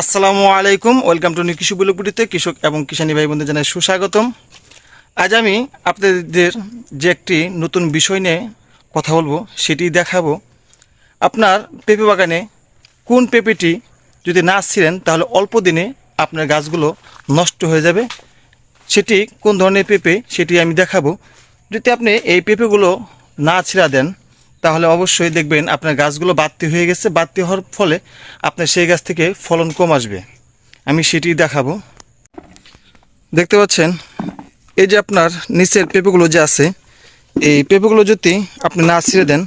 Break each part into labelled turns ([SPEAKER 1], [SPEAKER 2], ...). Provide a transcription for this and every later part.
[SPEAKER 1] আসসালামু আলাইকুম, welcome to new কৃষি বুলুপুরিতে কৃষক এবং কিষানী ভাই বোনদের জানাই সুস্বাগতম। আজ আমি আপনাদের যে একটি নতুন বিষয় নিয়ে কথা বলব, সেটি দেখাবো। আপনার পেঁপে বাগানে কোন পেঁপেটি যদি না ছিলেন, তাহলে অল্প দিনে আপনার গাছগুলো নষ্ট হয়ে যাবে। সেটি কোন ধরনের পেঁপে, সেটি আমি দেখাবো। যদি আপনি এই পেঁপেগুলো না ছিঁড়া দেন তাহলে অবশ্যই দেখবেন আপনার গাছগুলো বাড়তি হয়ে গেছে, বাড়তি হওয়ার ফলে আপনার সেই গাছ থেকে ফলন কম আসবে। আমি সেটি দেখাবো। দেখতে পাচ্ছেন, এই যে আপনার নিচের পেঁপেগুলো যে আছে, এই পেঁপেগুলো যদি আপনি না ছিঁড়ে দেন,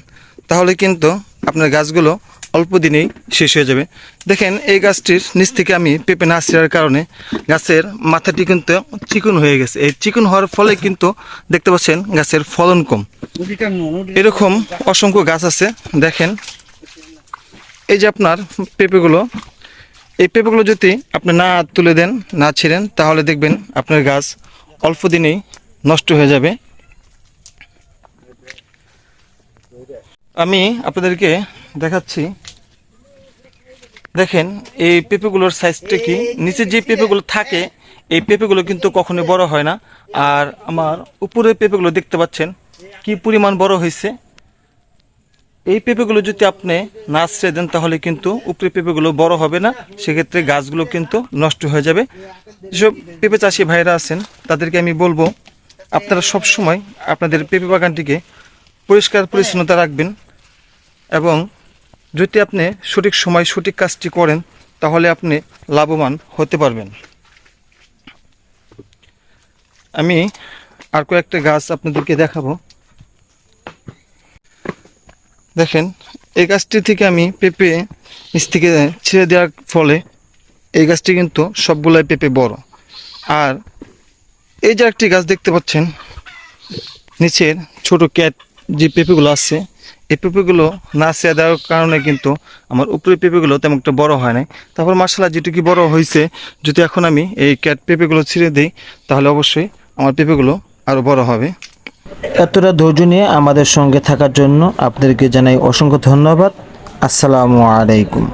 [SPEAKER 1] তাহলে কিন্তু আপনার গাছগুলো অল্প দিনেই শেষ হয়ে যাবে। দেখেন, এই গাছটির নিচ থেকে আমি পেঁপে না ছিঁড়ার কারণে গাছের মাথাটি কিন্তু চিকন হয়ে গেছে। এই চিকন হওয়ার ফলে কিন্তু দেখতে পাচ্ছেন গাছের ফলন কম। এরকম অসংখ্য গাছ আছে। দেখেন, এই যে আপনার পেঁপেগুলো, এই পেঁপেগুলো যদি আপনি না তুলে দেন, না ছিঁড়েন, তাহলে দেখবেন আপনার গাছ অল্প দিনেই নষ্ট হয়ে যাবে। আমি আপনাদেরকে দেখাচ্ছি। দেখেন, এই পেঁপেগুলোর সাইজটা কি? নিচে যে পেঁপেগুলো থাকে, এই পেঁপেগুলো কিন্তু কখনোই বড় হয় না। আর আমার উপরের পেঁপেগুলো দেখতে পাচ্ছেন, কি পরিমাণ বড় হয়েছে। এই পেঁপেগুলো যদি আপনি না ছেড়ে দেন, তাহলে কিন্তু উপরে পেঁপেগুলো বড় হবে না। সেক্ষেত্রে গাছগুলো কিন্তু নষ্ট হয়ে যাবে। যেসব পেঁপে চাষি ভাইরা আছেন, তাদেরকে আমি বলব, আপনারা সব সময় আপনাদের পেঁপে বাগানটিকে পরিষ্কার পরিচ্ছন্নতা রাখবেন এবং যদি আপনি সঠিক সময় সঠিক কাজটি করেন, তাহলে আপনি লাভবান হতে পারবেন। আমি আর কয়েকটা গাছ আপনাদেরকে দেখাবো। দেখেন, এই গাছটি থেকে আমি পেঁপে নিচ থেকে ছেড়ে দেওয়ার ফলে এই গাছটি কিন্তু সবগুলাই পেঁপে বড়। আর এই যে একটি গাছ দেখতে পাচ্ছেন, নিচের ছোট ক্যাট যে পেঁপেগুলো আছে এই পেঁপেগুলো না ছেড়ে দেওয়ার কারণে কিন্তু আমার উপরে পেঁপেগুলো তেমন একটা বড় হয় নাই। তারপর মার্শাল্লাহ যেটুকু বড় হয়েছে যদি এখন আমি এই ক্যাট পেঁপেগুলো ছিঁড়ে দিই, তাহলে অবশ্যই আমার পেঁপেগুলো আরও বড় হবে।
[SPEAKER 2] এতটা ধৈর্য নিয়ে আমাদের সঙ্গে থাকার জন্য আপনাদেরকে জানাই অসংখ্য ধন্যবাদ। আসসালামু আলাইকুম।